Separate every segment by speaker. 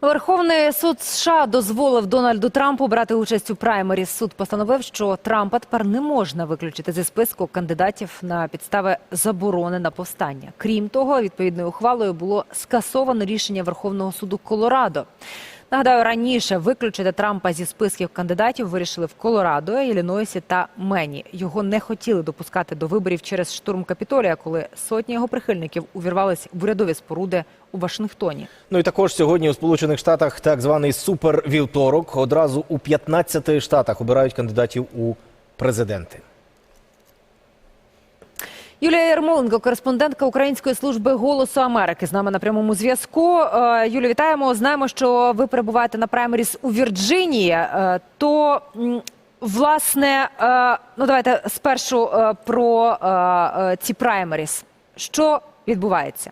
Speaker 1: Верховний суд США дозволив Дональду Трампу брати участь у праймері. Суд постановив, що Трампа тепер не можна виключити зі списку кандидатів на підстави заборони на повстання. Крім того, відповідною ухвалою було скасовано рішення Верховного суду Колорадо. Нагадаю, раніше виключити Трампа зі списків кандидатів вирішили в Колорадо, Іллінойсі та Мені. Його не хотіли допускати до виборів через штурм Капітолія, коли сотні його прихильників увірвались в урядові споруди у Вашингтоні.
Speaker 2: Ну і також сьогодні у Сполучених Штатах так званий супервівторок. Одразу у 15 штатах обирають кандидатів у президенти.
Speaker 1: Юлія Ярмоленко, кореспондентка Української служби голосу Америки, з нами на прямому зв'язку. Е, Юлі, вітаємо. Знаємо, що ви перебуваєте на праймеріс у Вірджинії. Е, То власне, е, ну давайте спершу про ці праймеріс. Що відбувається?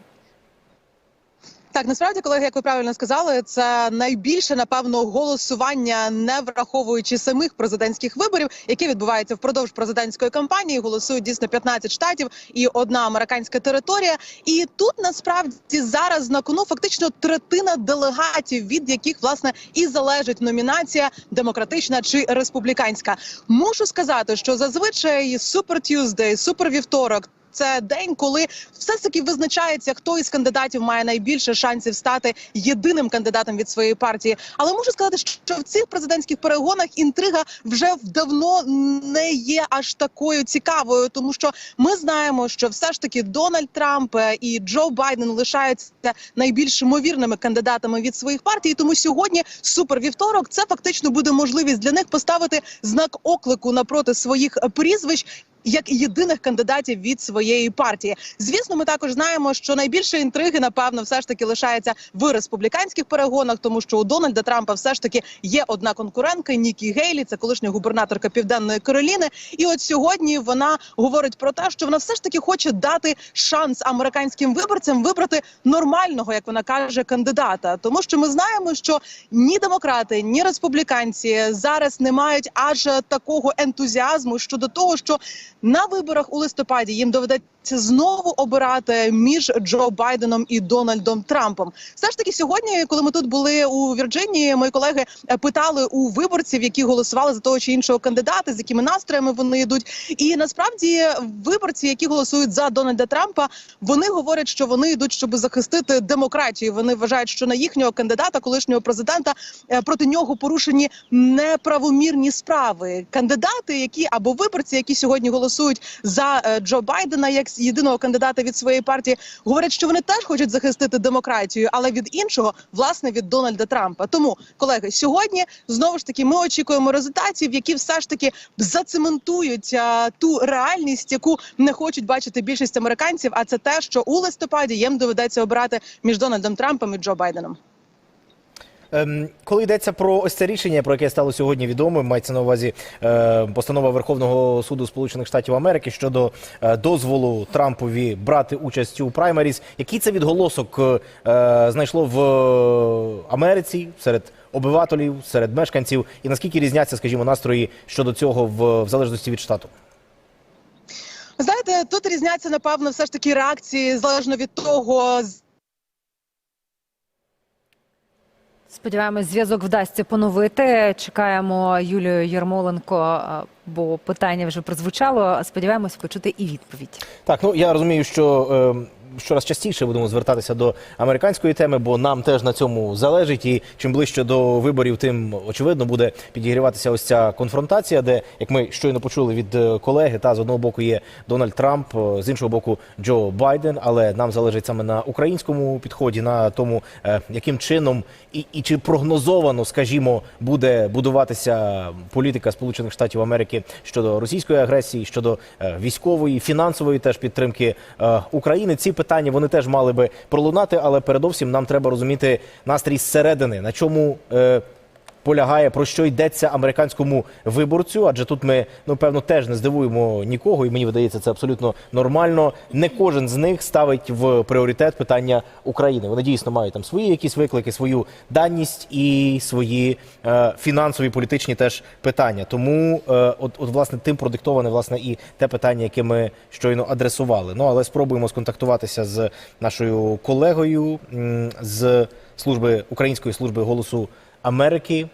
Speaker 3: Так, насправді, колеги, як ви правильно сказали, це найбільше напевно голосування, не враховуючи самих президентських виборів, які відбуваються впродовж президентської кампанії. Голосують дійсно 15 штатів і одна американська територія. І тут насправді зараз на кону фактично третина делегатів, від яких власне і залежить номінація демократична чи республіканська. Мушу сказати, що зазвичай Super Tuesday, Super вівторок. Це день, коли все ж таки визначається, хто із кандидатів має найбільше шансів стати єдиним кандидатом від своєї партії. Але можу сказати, що в цих президентських перегонах інтрига вже давно не є аж такою цікавою, тому що ми знаємо, що все ж таки Дональд Трамп е, і Джо Байден лишаються найбільш ймовірними кандидатами від своїх партій. Тому сьогодні супервівторок це фактично буде можливість для них поставити знак оклику напроти своїх прізвищ як єдиних кандидатів від своєї партії. Звісно, ми також знаємо, що найбільше інтриги, напевно, все ж таки лишається в республіканських перегонах, тому що у Дональда Трампа все ж таки є одна конкурентка Нікі Гейлі, це колишня губернаторка Південної Кароліни. І от сьогодні вона говорить про те, що вона все ж таки хоче дати шанс американським виборцям вибрати нормального, як вона каже, кандидата. Тому що ми знаємо, що ні демократи, ні республіканці зараз не мають аж такого ентузіазму щодо того, що на виборах у листопаді їм доведеться знову обирати між Джо Байденом і Дональдом Трампом. Все ж таки, сьогодні, коли ми тут були у Вірджинії, мої колеги е, питали у виборців, які голосували за того чи іншого кандидата, з якими настроями вони йдуть. І насправді виборці, які голосують за Дональда Трампа, вони говорять, що вони йдуть, щоб захистити демократію. Вони вважають, що на їхнього кандидата, колишнього президента, е, проти нього порушені неправомірні справи. Кандидати, які або виборці, які сьогодні голосують за е, Джо Байдена, як єдиного кандидата від своєї партії, говорять, що вони теж хочуть захистити демократію, але від іншого, власне, від Дональда Трампа. Тому, колеги, сьогодні знову ж таки ми очікуємо результатів, які все ж таки зацементують а, ту реальність, яку не хочуть бачити більшість американців. А це те, що у листопаді їм доведеться обирати між Дональдом Трампом і Джо Байденом.
Speaker 2: Ем, коли йдеться про ось це рішення, про яке стало сьогодні відомим, мається на увазі е, постанова Верховного суду Сполучених Штатів Америки щодо е, дозволу Трампові брати участь у праймеріс. Який це відголосок е, знайшло в Америці серед обивателів, серед мешканців, і наскільки різняться, скажімо, настрої щодо цього в, в залежності від штату?
Speaker 3: Знаєте, тут різняться напевно все ж таки реакції залежно від того, з-
Speaker 1: Сподіваємось, зв'язок вдасться поновити. Чекаємо Юлію Ярмоленко, бо питання вже прозвучало. Сподіваємось почути і відповідь.
Speaker 2: Так, ну я розумію, що е, щораз частіше будемо звертатися до американської теми, бо нам теж на цьому залежить. І чим ближче до виборів, тим очевидно буде підігріватися ось ця конфронтація, де, як ми щойно почули від е, колеги, та з одного боку є Дональд Трамп, е, з іншого боку Джо Байден. Але нам залежить саме на українському підході, на тому, е, яким чином і, і чи прогнозовано, скажімо, буде будуватися політика Сполучених Штатів Америки щодо російської агресії, щодо військової, фінансової теж підтримки України. Ці питання вони теж мали би пролунати, але передовсім нам треба розуміти настрій зсередини, на чому. е, Полягає про що йдеться американському виборцю, адже тут ми ну певно теж не здивуємо нікого, і мені видається це абсолютно нормально. Не кожен з них ставить в пріоритет питання України. Вони дійсно мають там свої якісь виклики, свою даність і свої е, фінансові політичні теж питання. Тому е, от, от власне тим продиктоване власне і те питання, яке ми щойно адресували. Ну але спробуємо сконтактуватися з нашою колегою з служби української служби голосу Америки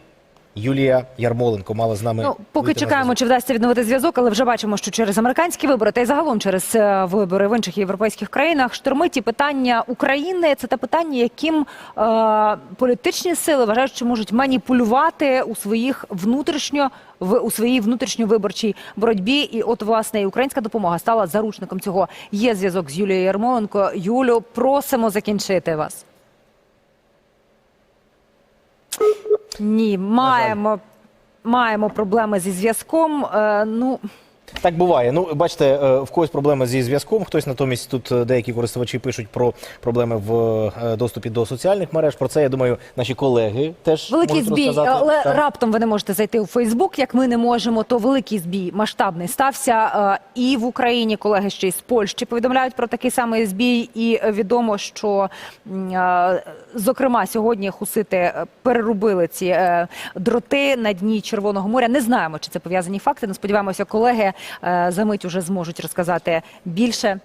Speaker 2: Юлія Ярмоленко мала з нами.
Speaker 1: Ну, поки чекаємо, чи вдасться відновити зв'язок, але вже бачимо, що через американські вибори та й загалом через е, вибори в інших європейських країнах штормить і питання України. Це те питання, яким е, політичні сили вважають, що можуть маніпулювати у своїх внутрішньо в у своїй внутрішньовиборчій боротьбі. І от власне і українська допомога стала заручником цього. Є зв'язок з Юлією Ярмоленко. Юлю, просимо закінчити вас. Ні, маємо. Маємо проблеми зі зв'язком. Е, ну
Speaker 2: Так буває. Ну, бачите, е, в когось проблеми зі зв'язком, хтось натомість тут е, деякі користувачі пишуть про проблеми в е, доступі до соціальних мереж. Про це я думаю, наші колеги теж
Speaker 1: великий
Speaker 2: можуть
Speaker 1: збій,
Speaker 2: розказати.
Speaker 1: але
Speaker 2: Так.
Speaker 1: раптом ви не можете зайти у Фейсбук. Як ми не можемо, то великий збій масштабний стався і в Україні. Колеги ще й з Польщі повідомляють про такий самий збій. І відомо, що зокрема сьогодні хусити перерубили ці дроти на дні Червоного моря. Не знаємо, чи це пов'язані факти. Не сподіваємося, колеги за мить уже зможуть розказати більше.